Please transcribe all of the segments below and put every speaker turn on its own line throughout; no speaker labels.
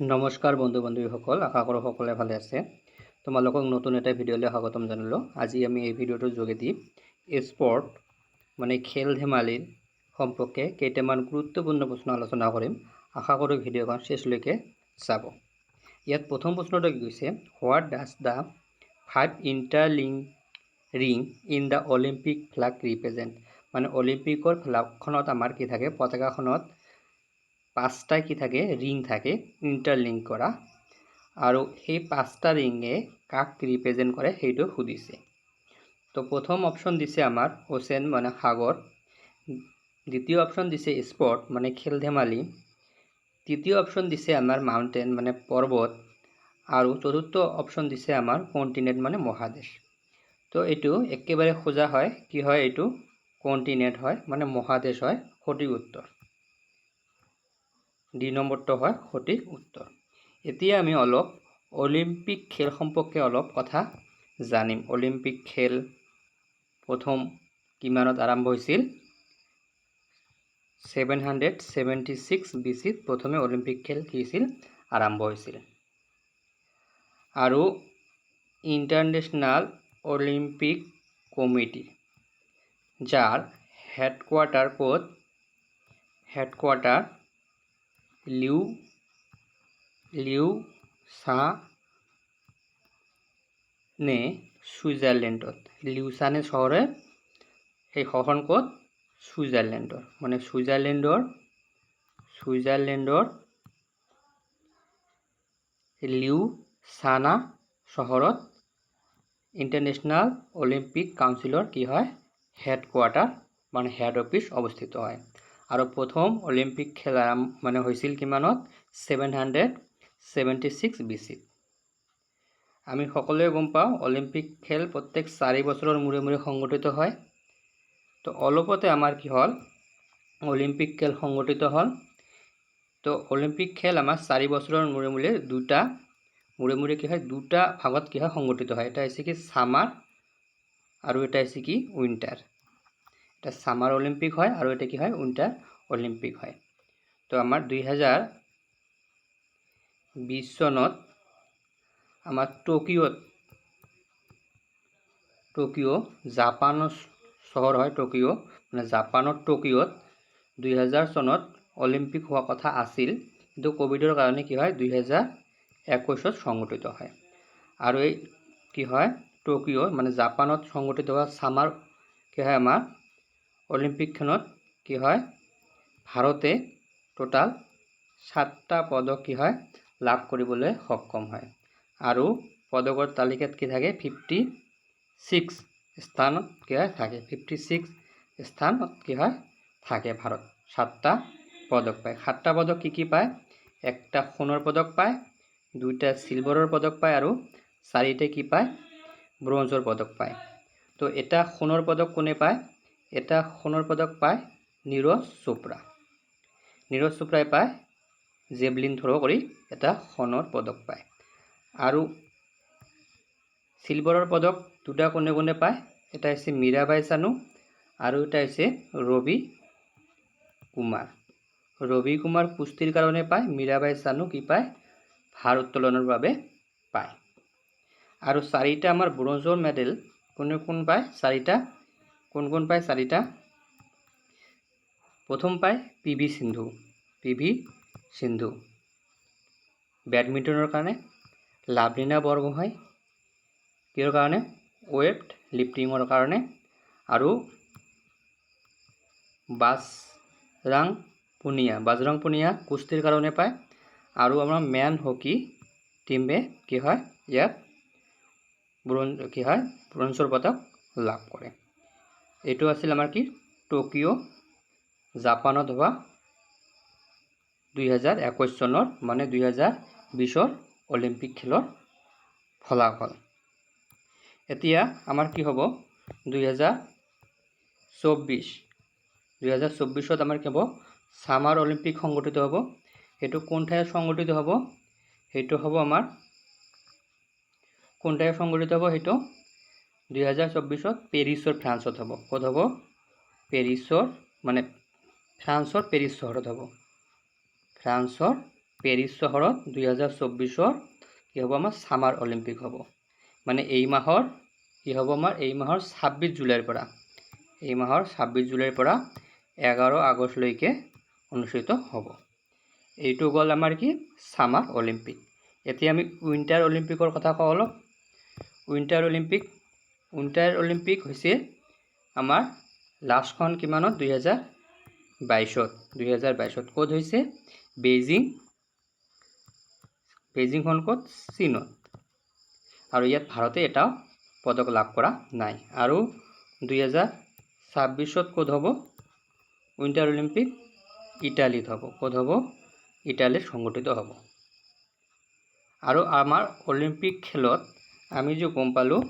নমস্কাৰ বন্ধু বান্ধৱীসকল আশা কৰোঁ সকলোৱে ভালে আছে। তোমালোকক নতুন এটা ভিডিঅ'লৈ স্বাগতম জনালোঁ। আজি আমি এই ভিডিঅ'টোৰ যোগেদি স্পৰ্ট মানে খেল ধেমালিৰ সম্পৰ্কে কেইটামান গুৰুত্বপূৰ্ণ প্ৰশ্ন আলোচনা কৰিম। আশা কৰোঁ ভিডিঅ'খন শেষলৈকে চাব। ইয়াত প্ৰথম প্ৰশ্নটো কি কৈছে what does the five interlinking ring in the Olympic flag represent মানে অলিম্পিকৰ ফ্লাগখনত আমাৰ কি থাকে, পতাকাখনত পাঁচটা কি থাকে? ৰিং থাকে ইণ্টাৰলিংক কৰা আৰু সেই পাঁচটা ৰিঙে কাক ৰিপ্ৰেজেণ্ট কৰে সেইটো সুধিছে তো প্ৰথম অপশ্যন দিছে আমাৰ অ'চেন মানে সাগৰ। দ্বিতীয় অপশ্যন দিছে স্পৰ্ট মানে খেল ধেমালি। তৃতীয় অপশ্যন দিছে আমাৰ মাউণ্টেন মানে পৰ্বত। আৰু চতুৰ্থ অপশ্যন দিছে আমাৰ কণ্টিনেণ্ট মানে মহাদেশ। তো এইটো একেবাৰে সোজা হয়। কি হয় এইটো? কণ্টিনেণ্ট হয় মানে মহাদেশ হয়। সঠিক উত্তৰ। দুই নম্বৰটো হয়, সঠিক উত্তৰ। এতিয়া আমি অলপ অলিম্পিক খেল সম্পৰ্কে অলপ কথা জানিম। অলিম্পিক খেল প্ৰথম কিমানত আৰম্ভ হৈছিল? Seven hundred seventy six B চিত প্ৰথমে অলিম্পিক খেল কি হৈছিল? আৰম্ভ হৈছিল। আৰু ইণ্টাৰনেশ্যনেল অলিম্পিক কমিটি, যাৰ হেডকোৱাৰ্টাৰ ক'ত? হেডকোৱাৰ্টাৰ লিউ লিউ সা নে ছুইজাৰলেণ্ডত লিউচানে চহৰে সেই চহৰখন ক'ত? ছুইজাৰলেণ্ডৰ মানে ছুইজাৰলেণ্ডৰ লিউ চানা চহৰত ইণ্টাৰনেশ্যনেল অলিম্পিক কাউন্সিলৰ কি হয়? হেডকোৱাৰ্টাৰ মানে হেড অফিচ অৱস্থিত হয়। আৰু প্ৰথম অলিম্পিক খেল মানে হৈছিল কিমানত? Seven hundred seventy six B চিত আমি সকলোৱে গম পাওঁ, অলিম্পিক খেল প্ৰত্যেক চাৰি বছৰৰ মূৰে মূৰে সংগঠিত হয়। তো অলপতে আমাৰ কি হ'ল? অলিম্পিক খেল সংগঠিত হ'ল। তো অলিম্পিক খেল আমাৰ চাৰি বছৰৰ মূৰে মূৰে দুটা, মূৰে মূৰে কি হয়? দুটা ভাগত কি হয়? সংগঠিত হয়। এটা হৈছে কি ছামাৰ আৰু এটা হৈছে কি উইণ্টাৰ। এটা ছামাৰ অলিম্পিক হয় আৰু এটা কি হয়? উইণ্টাৰ অলিম্পিক হয়। তো আমাৰ দুই হাজাৰ বিছ চনত আমাৰ টকিঅ'ত টকিঅ' জাপানৰ চহৰ হয় টকিঅ' মানে জাপানৰ টকিঅ'ত দুই হাজাৰ চনত অলিম্পিক হোৱা কথা আছিল। কিন্তু ক'ভিডৰ কাৰণে কি হয়? দুই হাজাৰ একৈছত সংগঠিত হয়। আৰু এই কি হয়? টকিঅ' মানে জাপানত সংগঠিত হোৱা ছামাৰ কি হয় আমাৰ অলিম্পিকখনত কি হয়? ভাৰতে টোটাল সাতটা পদক কি হয়? লাভ কৰিবলৈ সক্ষম হয়। আৰু পদকৰ তালিকাত কি থাকে? ফিফটি ছিক্স স্থানত কি হয়? থাকে। ফিফটি ছিক্স স্থানত কি হয়? থাকে ভাৰত। সাতটা পদক পায়। সাতটা পদক কি কি পায়? একটা সোণৰ পদক পায়, দুইটা চিলভাৰৰ পদক পায় আৰু চাৰিটা কি পায়? ব্ৰঞ্জৰ পদক পায়। তো এটা সোণৰ পদক কোনে পায়? এটা সোণৰ পদক পায় নীৰজ চোপ্ৰা। নীৰজ চোপ্ৰাই পায় জেভলিন থ্ৰ' কৰি এটা সোণৰ পদক পায়। আৰু চিলভাৰৰ পদক দুটা কোনে কোনে পায়, এটা হৈছে মীৰাবাই চানু আৰু এটা হৈছে ৰবি কুমাৰ। ৰবি কুমাৰ কুস্তিৰ কাৰণে পায়, মীৰাবাই চানু কি পায়, ভাৰ উত্তোলনৰ বাবে পায়। আৰু চাৰিটা আমাৰ ব্ৰঞ্জৰ মেডেল, কোনে কোন পায়, চাৰিটা কোন কোন পায়? চাৰিটা। প্ৰথম পায় P V Sindhu. P V Sindhu. বেডমিণ্টনৰ কাৰণে লাভলীনা বৰগোহাঁই। কিহৰ কাৰণে? ৱেট লিফ্টিঙৰ কাৰণে। আৰু বাজৰাং পুনিয়া। বাজৰাং পুনিয়া কুস্তিৰ কাৰণে পায়। আৰু আমাৰ মেন হকী টিমে কি হয়? ইয়াত ব্ৰঞ্জ কি হয়? ব্ৰঞ্জৰ পদক লাভ কৰে। এইটো আছিল আমাৰ কি? টকিঅ' জাপানত হোৱা দুই হাজাৰ একৈছ চনৰ মানে দুই হাজাৰ বিছৰ অলিম্পিক খেলৰ ফলাফল। এতিয়া আমাৰ কি হ'ব? দুই হাজাৰ চৌব্বিছ দুই হাজাৰ চৌব্বিছত আমাৰ কি হ'ব? ছামাৰ অলিম্পিক সংগঠিত হ'ব। সেইটো কোন ঠাইত সংগঠিত হ'ব? সেইটো হ'ব আমাৰ, কোন ঠাইত সংগঠিত হ'ব? সেইটো দুই হাজাৰ চৌব্বিছত পেৰিছৰ ফ্ৰান্সত হ'ব। ক'ত হ'ব? পেৰিছৰ মানে ফ্ৰান্সৰ পেৰিছ চহৰত হ'ব। ফ্ৰান্সৰ পেৰিছ চহৰত দুই হাজাৰ চৌব্বিছৰ কি হ'ব? আমাৰ ছামাৰ অলিম্পিক হ'ব। মানে এই মাহৰ, কি হ'ব আমাৰ? এই মাহৰ ছাব্বিছ জুলাইৰ পৰা। এই মাহৰ ছাব্বিছ জুলাইৰ পৰা এঘাৰ আগষ্টলৈকে অনুষ্ঠিত হ'ব। এইটো গ'ল আমাৰ কি? Summer Olympic. এতিয়া আমি উইণ্টাৰ অলিম্পিকৰ কথা কওঁ অলপ। উইণ্টাৰ অলিম্পিক উইণ্টাৰ অলিম্পিক হৈছে আমাৰ লাষ্টখন কিমানত? দুহেজাৰ বাইছত। দুহেজাৰ বাইছত ক'ত হৈছে? বেইজিং। বেইজিংখন ক'ত? চীনত। আৰু ইয়াত ভাৰতে এটাও পদক লাভ কৰা নাই। আৰু দুহেজাৰ ছাব্বিছত ক'ত হ'ব? উইণ্টাৰ অলিম্পিক ইটালীত হ'ব। ক'ত হ'ব? ইটালীত সংগঠিত হ'ব। আৰু আমাৰ অলিম্পিক খেলত আমি যে গম পালোঁ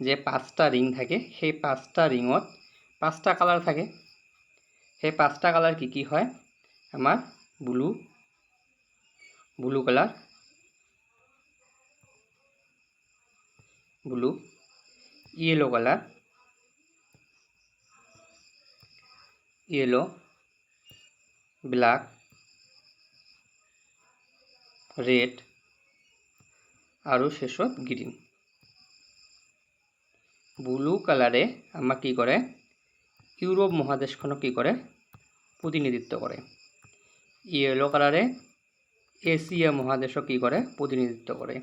যে পাঁচটা ৰিং থাকে, সেই পাঁচটা ৰিঙত পাঁচটা কালাৰ থাকে। সেই পাঁচটা কালাৰ কি কি হয়? আমাৰ blue blue colour, blue yellow colour yellow black red আৰু শেষত গ্ৰীণ ব্লু কালাৰে আমাক কি কৰে ইউৰোপ মহাদেশখনক কি কৰে প্ৰতিনিধিত্ব কৰে ইয়েলো কালাৰে এছিয়া মহাদেশক কি কৰে প্ৰতিনিধিত্ব কৰে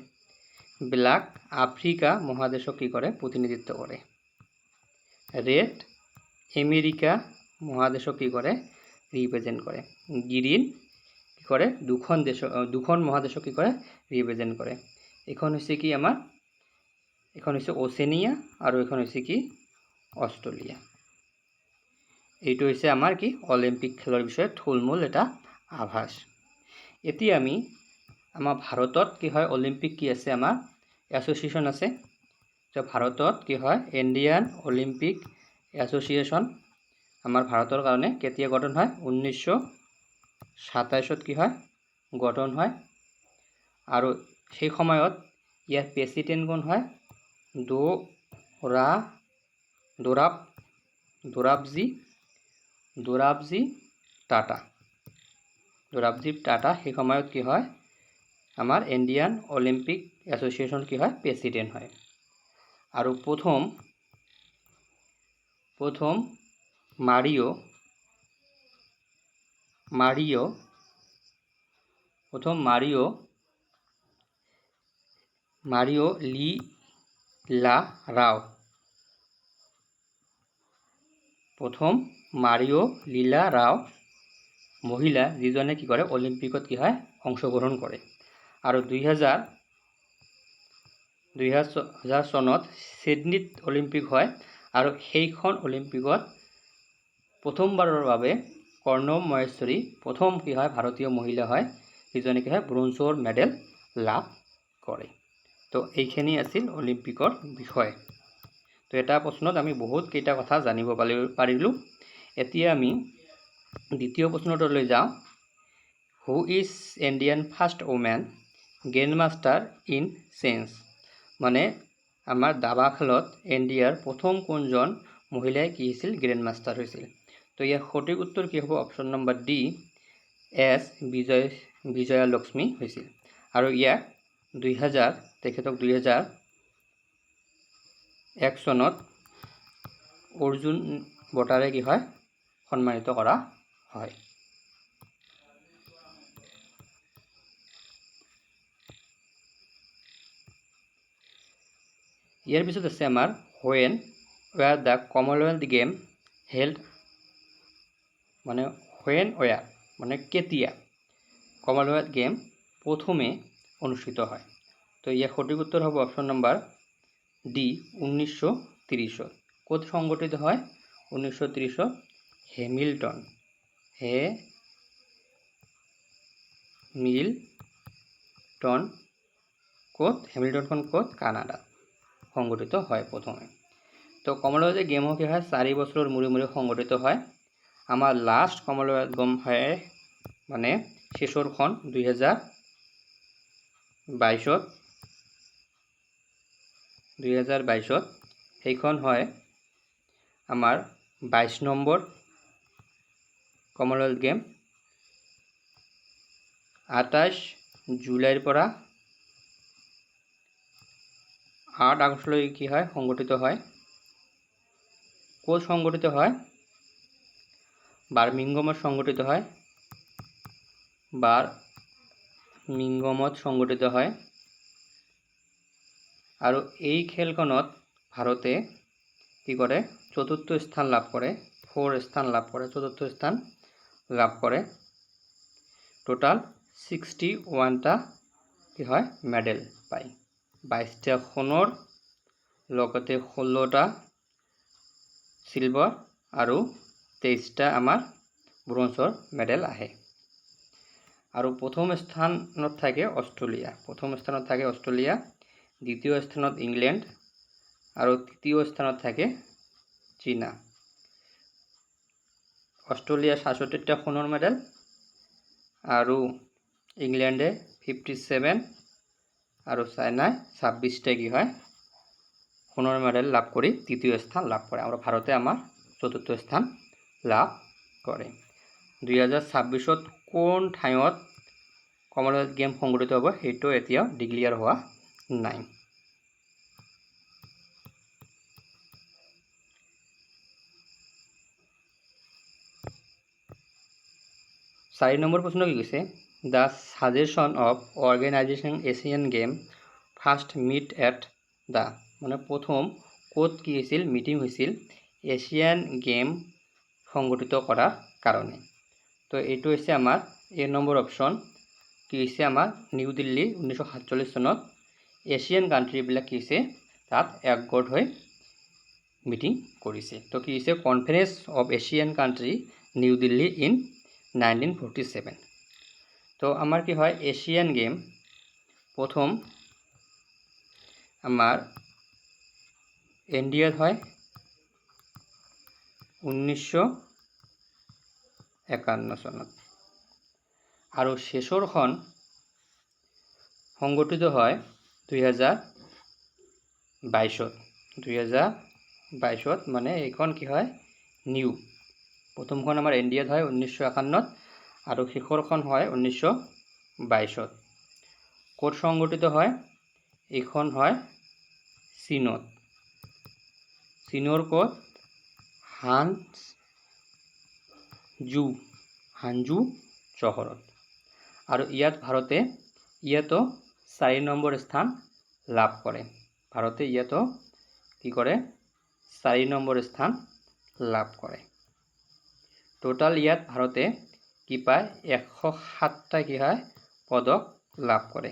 ব্ল্যাক আফ্রিকা মহাদেশক কী করে? প্রতিনিধিত্ব করে। রেড আমেরিকা মহাদেশক কী করে? রিপ্রেজেন্ট করে। গ্রিন কী করে? দুখন দেশ, দুখন মহাদেশক কী করে? রিপ্রেজেন্ট করে। এখন হৈছে কি আমাৰ এখন হৈছে অচেনিয়া আৰু এখন হৈছে কি অষ্ট্ৰেলিয়া এইটো হৈছে আমাৰ কি অলিম্পিক খেলৰ বিষয়ে থুলমূল এটা আভাস। এতিয়া আমি আমাৰ ভাৰতত কি হয়, অলিম্পিক কি আছে আমাৰ, এছ'চিয়েশ্যন আছে। তো ভাৰতত কি হয়, ইণ্ডিয়ান অলিম্পিক এছ'চিয়েশ্যন আমাৰ ভাৰতৰ কাৰণে কেতিয়া গঠন হয়, ঊনৈছশ সাতাইছত কি হয়, গঠন হয়। আৰু সেই সময়ত ইয়াৰ প্ৰেচিডেণ্ট কোন হয় দোৰা দোৰাব দোৰাবজী দোৰাবজী টাটা। দোৰাবজী টাটা, সেই সময়ত কি হয়? আমাৰ ইণ্ডিয়ান অলিম্পিক এছ'চিয়েশ্যন কি হয়? প্ৰেচিডেণ্ট হয়। আৰু প্ৰথম প্ৰথম মাৰিঅ' মাৰিঅ' প্ৰথম মাৰিঅ' মাৰিঅ' লি লা ৰাও প্ৰথম মাৰিঅ' লীলা ৰাও মহিলা যিজনে কি কৰে অলিম্পিকত কি হয়? অংশগ্ৰহণ কৰে। আৰু দুই হাজাৰ দুই হাজাৰ চনত ছিডনীত অলিম্পিক হয় আৰু সেইখন অলিম্পিকত প্ৰথমবাৰৰ বাবে কৰ্ণৱ মহেশ্বৰী প্ৰথম কি হয়? ভাৰতীয় মহিলা হয়। যিজনে কি হয়? ব্ৰঞ্জৰ মেডেল লাভ কৰে। তো এইখিনি আছিল অলিম্পিকৰ বিষয়। তো এটা প্ৰশ্নত আমি বহুত কেইটা কথা জানিব পাৰি পাৰিলোঁ। এতিয়া আমি দ্বিতীয় প্ৰশ্নটোলৈ যাওঁ। Who is Indian first women grandmaster in change মানে আমাৰ দাবা খেলত ইণ্ডিয়াৰ প্ৰথম কোনজন মহিলাই কি হৈছিল গ্ৰেণ্ড মাষ্টাৰ হৈছিল? তো ইয়াৰ সঠিক উত্তৰ কি হ'ব? Option number D S Vijay, Vijaya Lakshmi হৈছিল। আৰু ইয়াক দুই হাজাৰ তেখেতক দুই হাজাৰ এক চনত অৰ্জুন বঁটাৰে কি হয়? সন্মানিত কৰা হয়। ইয়াৰ পিছত আছে আমাৰ when were the Commonwealth game held মানে হোৱেন ৱেৰ মানে কেতিয়া কমনৱেলথ গেম প্ৰথমে অনুষ্ঠিত হয়। তো ইয়াৰ সঠিক উত্তৰ হ'ব অপশ্যন নম্বৰ ডি ঊনৈছশ ত্ৰিছত ক'ত সংগঠিত হয়? ঊনৈছশ ত্ৰিছত হেমিল্টন। হে মিল্টন ক'ত হেমিল্টনখন ক'ত কানাডাত সংগঠিত হয় প্ৰথমে তো কমনৱেলথ গেমো কি হয় চাৰি বছৰৰ মূৰে মূৰে সংগঠিত হয়। আমাৰ লাষ্ট কমনৱেলথ গেম হয় মানে শেষৰখন দুহেজাৰ বাইছত দুহেজাৰ বাইছত সেইখন হয় আমাৰ বাইছ নম্বৰ কমনৱেলথ গেম। আঠাইছ জুলাইৰ পৰা আঠ আগষ্টলৈকে কি হয়, সংগঠিত হয়। ক'ত সংগঠিত হয়? বাৰ্মিংগমত সংগঠিত হয়। বাৰ্মিংগমত সংগঠিত হয়। আৰু এই খেলখনত ভাৰতে কি কৰে চতুৰ্থ স্থান লাভ কৰে ফ'ৰ স্থান লাভ কৰে চতুৰ্থ স্থান লাভ কৰে টোটাল ছিক্সটি ওৱানটা কি হয়? মেডেল পায়। বাইছটা সোণৰ, লগতে ষোল্লটা চিলভাৰ আৰু তেইছটা আমাৰ ব্ৰঞ্জৰ মেডেল আহে। আৰু প্ৰথম স্থানত থাকে অষ্ট্ৰেলিয়া। প্ৰথম স্থানত থাকে অষ্ট্ৰেলিয়া। দ্বিতীয় স্থানত ইংলেণ্ড আৰু তৃতীয় স্থানত থাকে চীনা। অষ্ট্ৰেলিয়া সাতষট্টিটা সোণৰ মেডেল আৰু ইংলেণ্ডে ফিফটি ছেভেন আৰু চাইনাই ছাব্বিছটা কি হয়, সোণৰ মেডেল লাভ কৰি তৃতীয় স্থান লাভ কৰে। আৰু ভাৰতে আমাৰ চতুৰ্থ স্থান লাভ কৰে। দুই হাজাৰ ছাব্বিছত কোন ঠাইত কমনৱেলথ গেম সংগঠিত হ'ব, সেইটো এতিয়াও ডিক্লিয়াৰ হোৱা নাই চাৰি নম্বৰ প্ৰশ্ন কি কৈছে? The suggestion of organisation Asian game first meet at the মানে প্ৰথম ক'ত কি হৈছিল মিটিং হৈছিল এছিয়ান গেম সংগঠিত কৰাৰ কাৰণে। তো এইটো হৈছে আমাৰ এ নম্বৰ অপশ্যন কি হৈছে আমাৰ নিউ দিল্লী ঊনৈছশ সাতচল্লিছ চনত এছিয়ান কাণ্ট্ৰিবিলাক কি হৈছে? তাত একগোট হৈ মিটিং কৰিছে। তো কি হৈছে? Conference of Asian country New Delhi in nineteen forty seven. তো আমাৰ কি হয়? এছিয়ান গেম প্ৰথম আমাৰ ইণ্ডিয়াত হয় ঊনৈছশ একাৱন্ন চনত। আৰু শেষৰখন সংগঠিত হয় দুহেজাৰ বাইছত দুহেজাৰ বাইছত মানে এইখন কি হয়? নিউ। প্ৰথমখন আমাৰ ইণ্ডিয়াত হয় ঊনৈছশ একাৱন্নত আৰু শেষৰখন হয় ঊনৈছশ বাইছত ক'ত সংগঠিত হয়? এইখন হয় চীনত। চীনৰ ক'ত? হান জু, হানজু চহৰত। আৰু ইয়াত ভাৰতে, ইয়াতো চাৰি নম্বৰ স্থান লাভ কৰে ভাৰতে ইয়াতো কি কৰে চাৰি নম্বৰ স্থান লাভ কৰে টোটাল ইয়াত ভাৰতে কি পায়? এশ সাতটা কি হয়? পদক লাভ কৰে।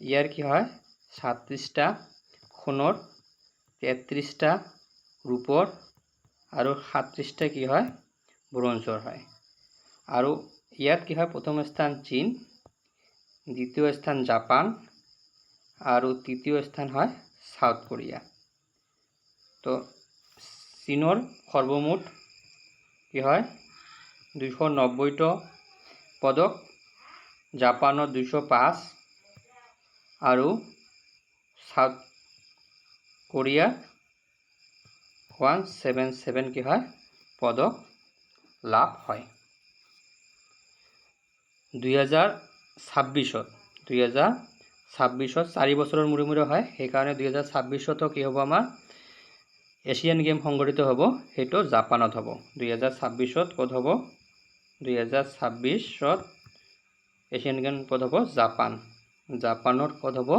ইয়াৰ কি হয়? সাতত্ৰিছটা সোণৰ তেত্ৰিছটা ৰূপৰ আৰু সাতত্ৰিছটা কি হয়? ব্ৰঞ্জৰ হয়। আৰু ইয়াত কি হয়? প্ৰথম স্থান চীন, দ্বিতীয় স্থান জাপান আৰু তৃতীয় স্থান হয় চাউথ কোৰিয়া তো চীনৰ সৰ্বমুঠ কি হয়? দুইশ নব্বৈটো পদক জাপানত দুইশ পাঁচ আৰু South Korea one seven seven কি হয়? পদক লাভ হয়। দুই হাজাৰ ছাব্বিছত দুই হাজাৰ ছাব্বিছত চাৰি বছৰৰ মূৰে মূৰে হয়। সেইকাৰণে দুই হাজাৰ ছাব্বিছতো কি হ'ব আমাৰ? এছিয়ান গেম সংগঠিত হ'ব, সেইটো জাপানত হ'ব। দুই হাজাৰ ছাব্বিছত ক'ত হ'ব? দুই হাজাৰ ছাব্বিছত এছিয়ান গেম ক'ত হ'ব? জাপান। জাপানত ক'ত হ'ব?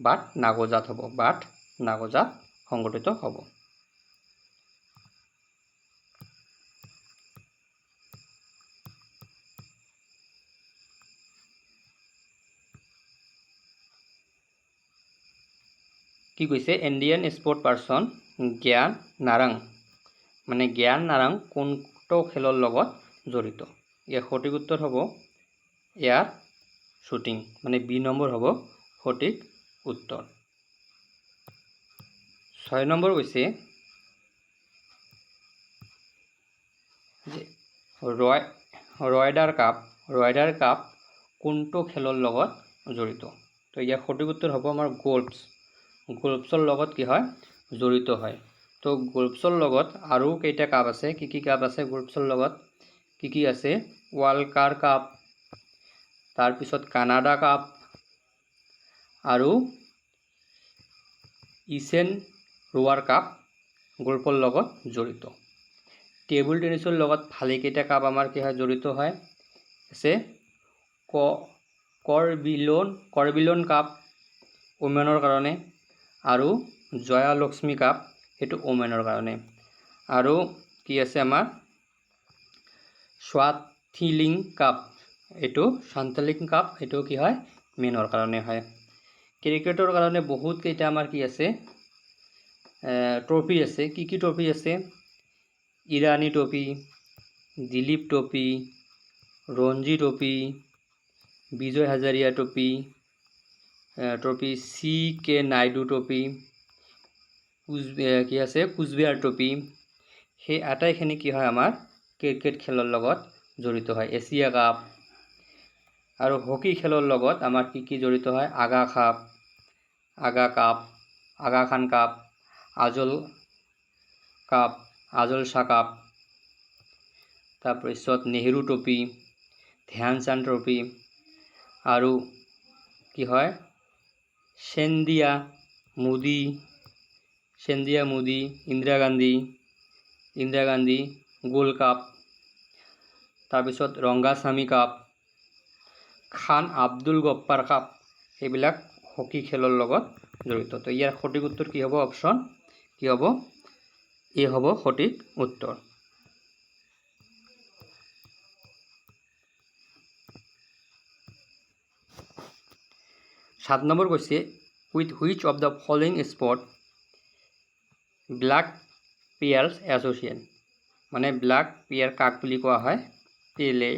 বাট নাগোজাত হ'ব। বাট নাগোজাত সংগঠিত হ'ব। কি কৈছে? ইণ্ডিয়ান স্পৰ্ট পাৰ্চন জ্ঞান নাৰাং মানে জ্ঞান নাৰাং কোনটো খেলৰ লগত জড়িত? ইয়াৰ সঠিক উত্তৰ হ'ব ইয়াৰ শ্বুটিং মানে বি নম্বৰ হ'ব সঠিক উত্তৰ। ছয় নম্বৰ হৈছে ৰয়, ৰয়ডাৰ কাপ ৰয়ডাৰ কাপ কোনটো খেলৰ লগত জড়িত? তো ইয়াৰ সঠিক উত্তৰ হ'ব আমাৰ গল্ফছ গল্ফছৰ লগত কি হয়? জড়িত হয়। তো গল্ফছৰ লগত আৰু কেইটা কাপ আছে? কি কি কাপ আছে গল্ফছৰ লগত? কি কি আছে? কাৰ কাপ, তাৰপিছত কানাডা কাপ আৰু ইছেন ৰোৱাৰ কাপ গল্ফৰ লগত জড়িত। টেবুল টেনিছৰ লগত ভালেকেইটা কাপ আমাৰ কি হয়? জড়িত হয়। আছে ক কৰবিলন কৰবিলন কাপ ওমেনৰ কাৰণে। আৰু জয়া লক্ষ্মী কাপ সেইটো ওমেনৰ কাৰণে। আৰু কি আছে আমাৰ? Swaythling cup. এইটো সান্তালিং কাপ, এইটো কি হয়? মেনৰ কাৰণে হয়। ক্ৰিকেটৰ কাৰণে বহুতকেইটা আমাৰ কি আছে? ট্ৰফি আছে। কি কি ট্ৰফি আছে? Irani trophy, Duleep trophy, Ranji trophy, Vijay Hazare trophy trophy C K Naidu trophy Cooch কি আছে? কোচবিহাৰ ট্ৰফি সেই আটাইখিনি কি হয় আমাৰ ক্ৰিকেট খেলৰ লগত জড়িত হয়। এছিয়া কাপ আৰু হকী খেলৰ লগত আমাৰ কি কি জড়িত হয়? Aga cup Aga cup, Aga Khan cup, Azal cup, Azal Shah cup, তাৰপিছত নেহেৰু ট্ৰফি, ধ্যানচান্দ ট্ৰফি আৰু কি হয়? সেন্দিয়া মোদী সেন্দিয়া মোদী ইন্দিৰা গান্ধী ইন্দিৰা গান্ধী গোল্ড কাপ, তাৰপিছত ৰংগাস্বামী কাপ, খান আব্দুল গপ্পাৰ কাপ, এইবিলাক হকী খেলৰ লগত জড়িত। তো ইয়াৰ সঠিক উত্তৰ কি হ'ব? অপশ্যন কি হ'ব? এ হ'ব সঠিক উত্তৰ। সাত নম্বৰ কৈছে with which of the following sport black pearls associated মানে ব্লাক পিয়াৰ কাক বুলি কোৱা হয়? পেলে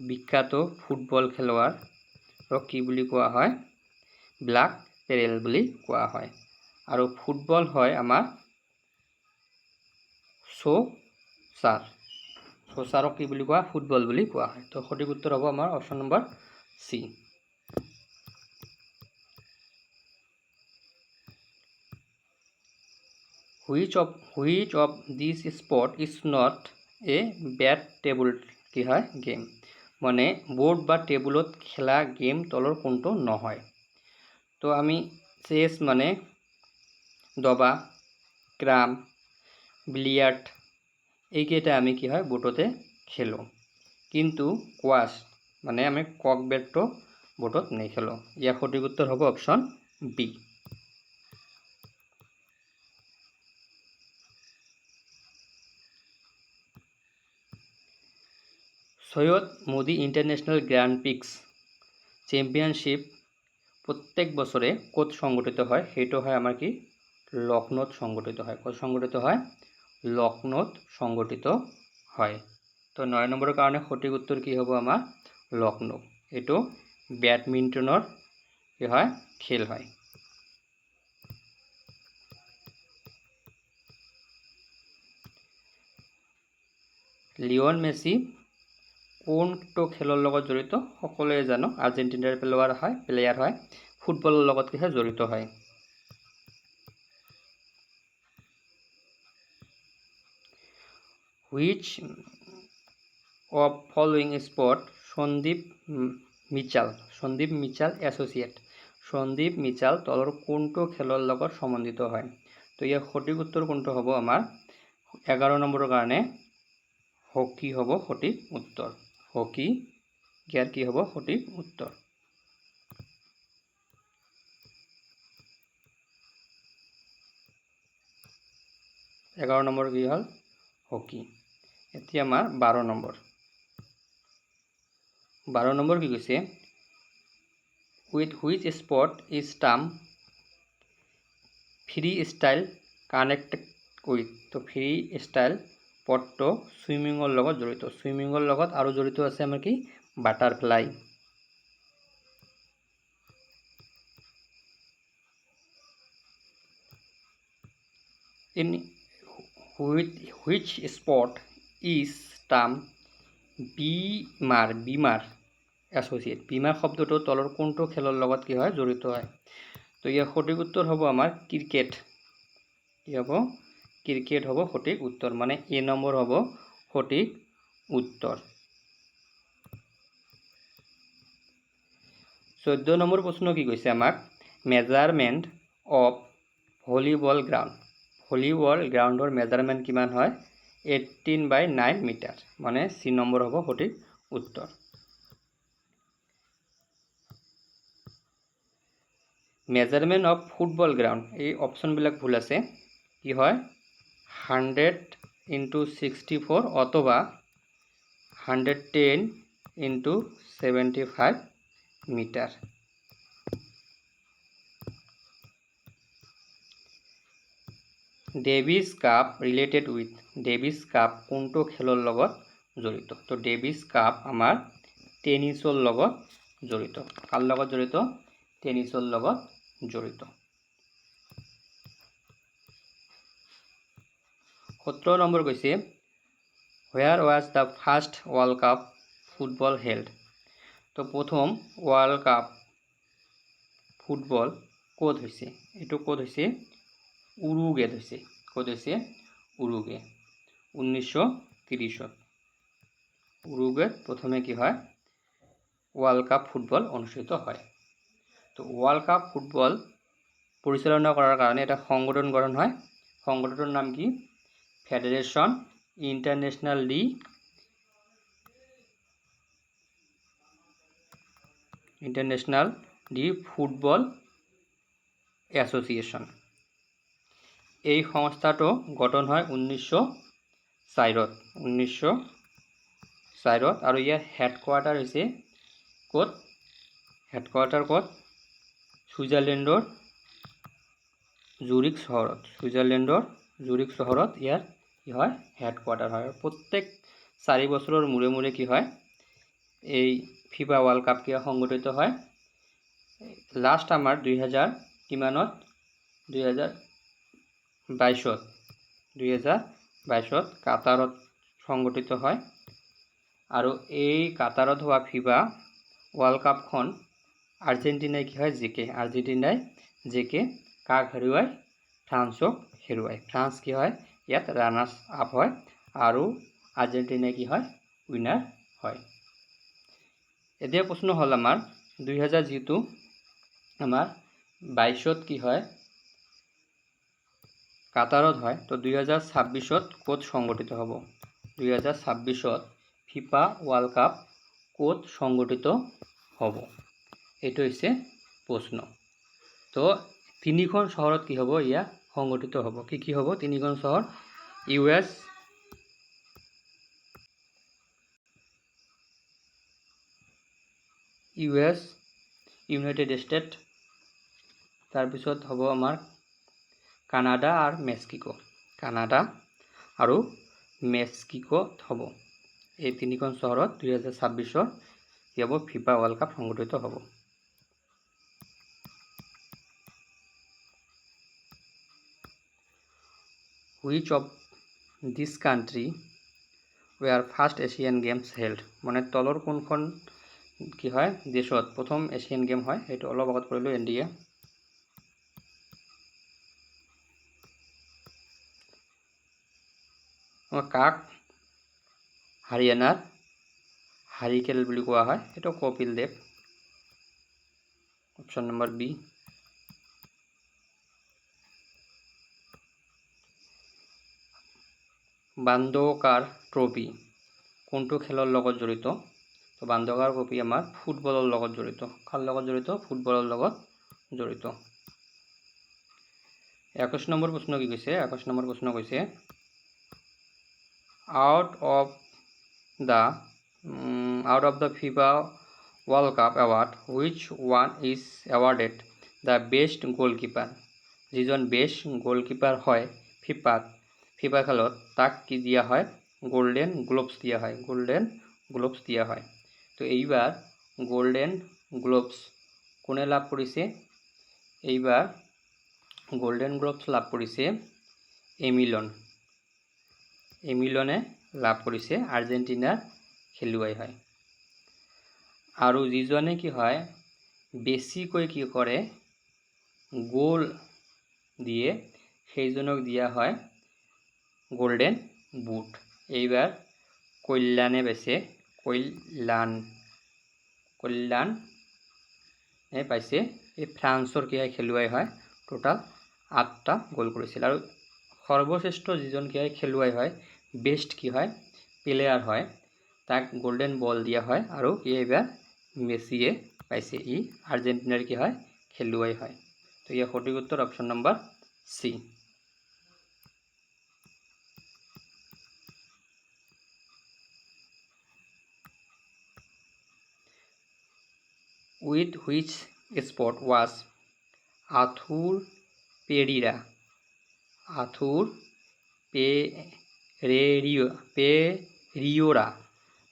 বিখ্যাত ফুটবল খেলুৱৈৰ কি বুলি কোৱা হয়। ব্লাক পেৰেল বুলি কোৱা হয়। আৰু ফুটবল হয় আমাৰ চ'চাৰ চ'চাৰক কি বুলি কোৱা? ফুটবল বুলি কোৱা হয়। তো সঠিক উত্তৰ হ'ব আমাৰ option number C which of which of this sport is not a bat table কি হয় গেম মানে বোৰ্ড বা টেবুলত খেলা গেম তলৰ কোনটো নহয়? তো আমি চেছ মানে দবা ক্ৰাম বিলিয়াৰ্ড এইকেইটা আমি কি হয় বোটতে খেলোঁ। কিন্তু কোৱাছ মানে আমি কক বেটটো বোটত নেখেলোঁ। ইয়াৰ সঠিক উত্তৰ হ'ব option B Syed Modi international grand prix championship প্ৰত্যেক বছৰে ক'ত সংগঠিত হয়, সেইটো হয় আমাৰ কি? লক্ষ্ণৌত সংগঠিত হয়। ক'ত সংগঠিত হয়? লক্ষ্ণৌত সংগঠিত হয়। তো নয় নম্বৰৰ কাৰণে সঠিক উত্তৰ কি হ'ব আমাৰ? লক্ষ্ণৌ। এইটো বেডমিণ্টনৰ কি হয়? খেল হয়। লিঅন মেচি কোনটো খেলৰ লগত জড়িত? সকলোৱে জানো, আৰ্জেণ্টিনাৰ প্লেয়াৰ হয় প্লেয়াৰ হয়, ফুটবলৰ লগত কিহে জড়িত হয়? Which of following sport Sandeep Mishal Sandeep Mishal associate Sandeep Mishal তলৰ কোনটো খেলৰ লগত সম্বন্ধিত হয়? তো ইয়াৰ সঠিক উত্তৰ কোনটো হ'ব আমাৰ? এঘাৰ নম্বৰৰ কাৰণে হকী হ'ব সঠিক উত্তৰ। হকী ইয়াৰ কি হ'ব? সঠিক উত্তৰ। এঘাৰ নম্বৰ কি হ'ল? হকী এতিয়া আমাৰ বাৰ নম্বৰ। বাৰ নম্বৰ কি কৈছে? With which sport is term freestyle connected with তো ফ্ৰী ষ্টাইল পদটো চুইমিঙৰ লগত জড়িত। চুইমিঙৰ লগত আৰু জড়িত আছে আমাৰ কি? Butterfly. In with which sport is term beamer beamer associate. বিমাৰ শব্দটো তলৰ কোনটো খেলৰ লগত কি হয়? জড়িত হয়। তো ইয়াৰ সঠিক উত্তৰ হ'ব আমাৰ ক্ৰিকেট। কি হ'ব? ক্ৰিকেট হ'ব সঠিক উত্তৰ মানে এ নম্বৰ হ'ব সঠিক উত্তৰ চৈধ্য নম্বৰ প্ৰশ্ন কি কৈছে আমাক? Measurement of volleyball ground. Volleyball গ্ৰাউণ্ডৰ measurement কিমান হয়? এইটিন বাই নাইন মিটাৰ মানে চি নম্বৰ হ'ব সঠিক উত্তৰ। মেজাৰমেণ্ট অফ ফুটবল গ্ৰাউণ্ড, এই অপশ্যনবিলাক ভুল আছে। কি হয়? হাণ্ড্ৰেড ইনটু ছিক্সটি ফ'ৰ অথবা hundred ten into seventy five metre Davis cup related with Davis cup কোনটো খেলৰ লগত জড়িত? তো ডেভিছ কাপ আমাৰ টেনিছৰ লগত জড়িত। কাৰ লগত জড়িত? টেনিছৰ লগত জড়িত। সোতৰ নম্বৰ কৈছে where was the first world cup football held তো প্ৰথম ৱৰ্ল্ড কাপ ফুটবল ক'ত হৈছে? এইটো ক'ত হৈছে? উৰুগেত হৈছে। ক'ত হৈছে? উৰুগে। ঊনৈছশ ত্ৰিছত। উৰুগেত প্ৰথমে কি হয়? ৱৰ্ল্ড কাপ ফুটবল অনুষ্ঠিত হয়। তো ৱৰ্ল্ড কাপ ফুটবল পৰিচালনা কৰাৰ কাৰণে এটা সংগঠন গঠন হয়। সংগঠনটোৰ নাম কি? Federation international de international de football association এই সংস্থাটো গঠন হয় ঊনৈছশ চাৰিত। ঊনৈছশ চাৰিত আৰু ইয়াৰ হেডকোৱাৰ্টাৰ হৈছে ক'ত? হেডকোৱাৰ্টাৰ ক'ত? ছুইজাৰলেণ্ডৰ জুৰিক চহৰত। ছুইজাৰলেণ্ডৰ জুৰিক চহৰত ইয়াৰ কি হয়? হেডকোৱাৰ্টাৰ হয়। প্ৰত্যেক চাৰি বছৰৰ মূৰে মূৰে কি হয়? এই ফিফা ৱৰ্ল্ড কাপ কিয় সংগঠিত হয়। লাষ্ট আমাৰ দুই হাজাৰ কিমানত? দুই হাজাৰ বাইছত। দুহেজাৰ বাইছত কাটাৰত সংগঠিত হয়। আৰু এই কাটাৰত হোৱা ফিফা ৱৰ্ল্ড কাপখন আৰ্জেণ্টিনাই কি হয়? জিকে। আৰ্জেণ্টিনাই জিকে কাক হেৰুৱাই ফ্ৰান্সক হেৰুৱাই ফ্ৰান্স কি হয়? ইয়াত ৰানাৰ্ছ আপ হয় আৰু আৰ্জেণ্টিনাই কি হয়? উইনাৰ হয়। এতিয়া প্ৰশ্ন হ'ল আমাৰ, দুহেজাৰ যিটো আমাৰ বাইছত কি হয়? কাটাৰত হয়, তো দুই হাজাৰ ছাব্বিছত ক'ত সংগঠিত হ'ব? দুই হাজাৰ ছাব্বিছত ফিফা ৱৰ্ল্ড কাপ ক'ত সংগঠিত হ'ব? এইটো হৈছে প্ৰশ্ন। তো তিনিখন চহৰত কি হ'ব? ইয়াত সংগঠিত হ'ব। কি কি হ'ব? তিনিখন চহৰ। U S. U S. United state. তাৰপিছত হ'ব আমাৰ কানাডা আর মেক্সিকো। কানাডা আৰু মেক্সিকোত হ'ব। এই তিনিখন চহৰত দুই হাজাৰ ছাব্বিছৰ কি হ'ব ফিফা ৱৰ্ল্ড কাপ সংগঠিত হ'ব। Which of this country where first Asian games held মানে তলৰ কোনখন কি হয়? দেশত প্ৰথম এছিয়ান গেম হয়। সেইটো অলপ আগত কৰিলোঁ ইণ্ডিয়া আমাৰ কাক? হাৰিয়ানাৰ হাৰিকেল বুলি কোৱা হয়। সেইটো Kapil Dev. Option number B Bandodkar trophy কোনটো খেলৰ লগত জড়িত? তো বান্দকাৰ ট্ৰফি আমাৰ ফুটবলৰ লগত জড়িত। কাৰ লগত জড়িত? ফুটবলৰ লগত জড়িত। একৈছ নম্বৰ প্ৰশ্ন কি কৈছে? একৈছ নম্বৰ প্ৰশ্ন কৈছে out of the out of of FIFA FIFA cup Cup which which is is the best goalkeeper? যিজন বেষ্ট গোলকিপাৰ হয় ফিফাত ফিফা খেলত, তাক কি দিয়া হয়? গোল্ডেন গ্লোভছ দিয়া হয় গোল্ডেন গ্লোভছ দিয়া হয়। তো এইবাৰ গোল্ডেন গ্লোভছ কোনে লাভ কৰিছে? এইবাৰ গোল্ডেন গ্লোভছ লাভ কৰিছে এমিলন এমিলনে লাভ কৰিছে আৰ্জেণ্টিনাৰ খেলুৱৈ হয়। আৰু যিজনে কি হয়, বেছিকৈ কি কৰে, গ'ল দিয়ে, সেইজনক দিয়া হয় গল্ডেন বুট। এইবাৰ কল্যাণে বেছে কল্যাণ কল্যাণ পাইছে। এই ফ্ৰান্সৰ কি হয় খেলুৱৈ হয় টোটাল আঠটা গ'ল কৰিছিল। আৰু সৰ্বশ্ৰেষ্ঠ যিজন কি হয় খেলুৱৈ হয় বেষ্ট কি হয় প্লেয়াৰ হয়, তাক গল্ডেন বল দিয়া হয় আৰু এইবাৰ মেছিয়ে পাইছে। ই আৰ্জেণ্টিনাৰ কি হয়, খেলুৱৈ হয়। তো ইয়াৰ সঠিক উত্তৰ option number C with which sport was Arthur Pereira Arthur Pereira Pereira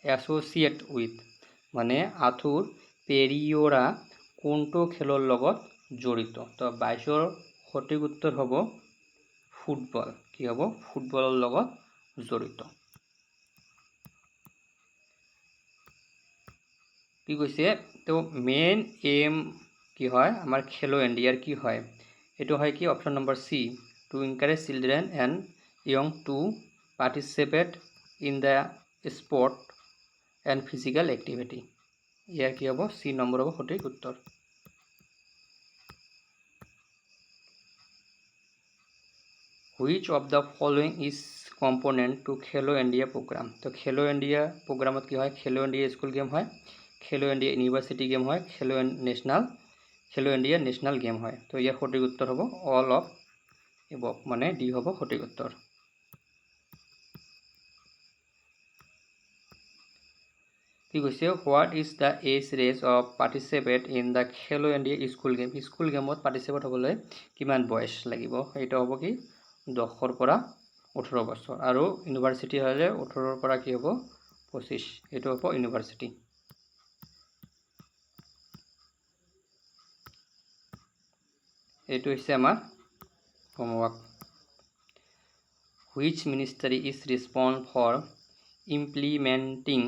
associate with মানে আথুৰ পেৰিয়ৰা কোনটো খেলৰ লগত জড়িত তো বাইছৰ সঠিক উত্তৰ হ'ব ফুটবল কি হ'ব ফুটবলৰ লগত জড়িত কি কৈছে তো মেইন এম কি হয়? আমাৰ খেলো ইণ্ডিয়াৰ কি হয়? এইটো হয় কি? Option number C to encourage children and young to participate in the sport and physical activity ইয়াৰ কি হ'ব? চি নম্বৰ হ'ব সঠিক উত্তৰ which of the following is component to Khelo India program তো খেলো ইণ্ডিয়া প্ৰগ্ৰামত কি হয়? খেলো ইণ্ডিয়া স্কুল গেম হয়। খেলো ইণ্ডিয়া ইউনিভাৰ্চিটি গেম হয় খেলো নেশ্যনেল খেলো ইণ্ডিয়া নেশ্যনেল গেম হয়। তো ইয়াৰ সঠিক উত্তৰ হ'ব অল অফ এবক মানে ডি হ'ব সঠিক উত্তৰ। কি কৈছে? What is the age range of participate in the Khelo India school game school গেমত পাৰ্টিচিপেট হ'বলৈ কিমান বয়স লাগিব? সেইটো হ'ব কি? দহৰ পৰা ওঠৰ বছৰ। আৰু ইউনিভাৰ্চিটি হ'লে ওঠৰৰ পৰা কি হ'ব? পঁচিছ এইটো হ'ব ইউনিভাৰ্চিটি এইটো হৈছে আমাৰ homework. Which ministry is responsible for implementing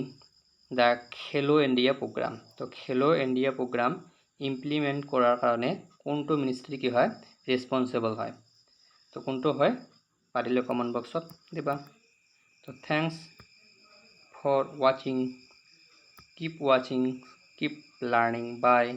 the Khelo India program তো খেলো ইণ্ডিয়া প্ৰগ্ৰাম ইমপ্লিমেণ্ট কৰাৰ কাৰণে কোনটো মিনিষ্ট্ৰী কি হয়? ৰেচপনচিবল হয়। তো কোনটো হয়? পাৰিলে কমেণ্ট বক্সত দিবা। তো thanks for ৱাচিং keep ৱাচিং keep learning by